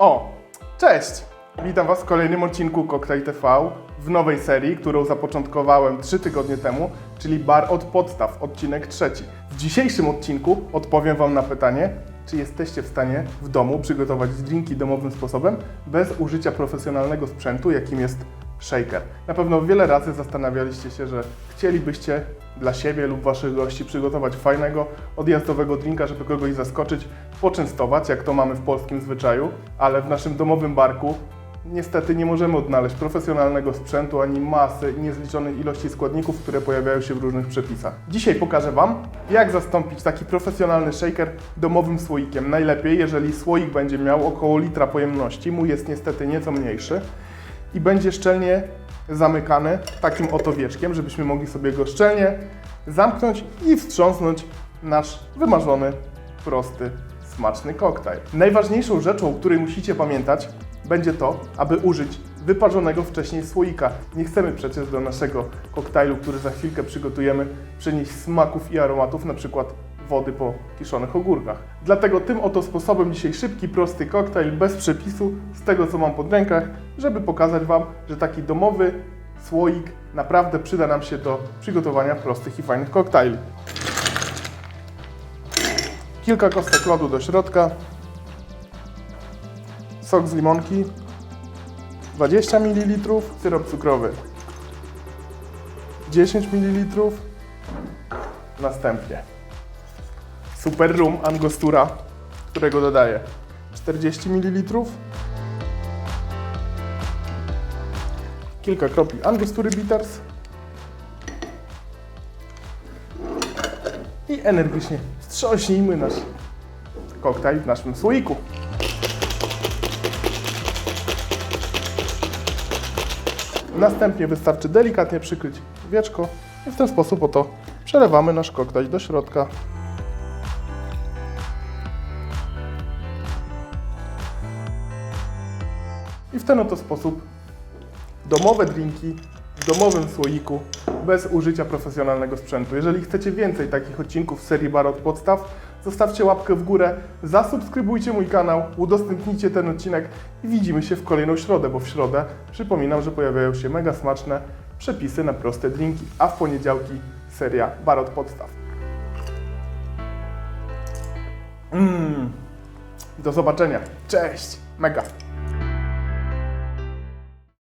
O, cześć! Witam Was w kolejnym odcinku Cocktail TV w nowej serii, którą zapoczątkowałem 3 tygodnie temu, czyli Bar od podstaw, odcinek trzeci. W dzisiejszym odcinku odpowiem Wam na pytanie, czy jesteście w stanie w domu przygotować drinki domowym sposobem bez użycia profesjonalnego sprzętu, jakim jest shaker. Na pewno wiele razy zastanawialiście się, że chcielibyście dla siebie lub waszych gości przygotować fajnego, odjazdowego drinka, żeby kogoś zaskoczyć, poczęstować, jak to mamy w polskim zwyczaju, ale w naszym domowym barku niestety nie możemy odnaleźć profesjonalnego sprzętu ani masy niezliczonej ilości składników, które pojawiają się w różnych przepisach. Dzisiaj pokażę Wam, jak zastąpić taki profesjonalny shaker domowym słoikiem. Najlepiej, jeżeli słoik będzie miał około litra pojemności, mój jest niestety nieco mniejszy i będzie szczelnie zamykany takim oto wieczkiem, żebyśmy mogli sobie go szczelnie zamknąć i wstrząsnąć nasz wymarzony, prosty, smaczny koktajl. Najważniejszą rzeczą, o której musicie pamiętać, będzie to, aby użyć wyparzonego wcześniej słoika. Nie chcemy przecież do naszego koktajlu, który za chwilkę przygotujemy, przenieść smaków i aromatów, na przykład wody po kiszonych ogórkach. Dlatego tym oto sposobem dzisiaj szybki, prosty koktajl bez przepisu z tego co mam pod rękach, żeby pokazać Wam, że taki domowy słoik naprawdę przyda nam się do przygotowania prostych i fajnych koktajli. Kilka kostek lodu do środka, sok z limonki, 20 ml, syrop cukrowy 10 ml, następnie Super Rum Angostura, którego dodaję 40 ml. Kilka kropli Angostury Bitters. I energicznie wstrząśnijmy nasz koktajl w naszym słoiku. Następnie wystarczy delikatnie przykryć wieczko i w ten sposób oto przelewamy nasz koktajl do środka. I w ten oto sposób domowe drinki w domowym słoiku bez użycia profesjonalnego sprzętu. Jeżeli chcecie więcej takich odcinków serii Bar od podstaw, zostawcie łapkę w górę, zasubskrybujcie mój kanał, udostępnijcie ten odcinek i widzimy się w kolejną środę, bo w środę przypominam, że pojawiają się mega smaczne przepisy na proste drinki, a w poniedziałki seria Bar od podstaw. Mm. Do zobaczenia. Cześć. Mega.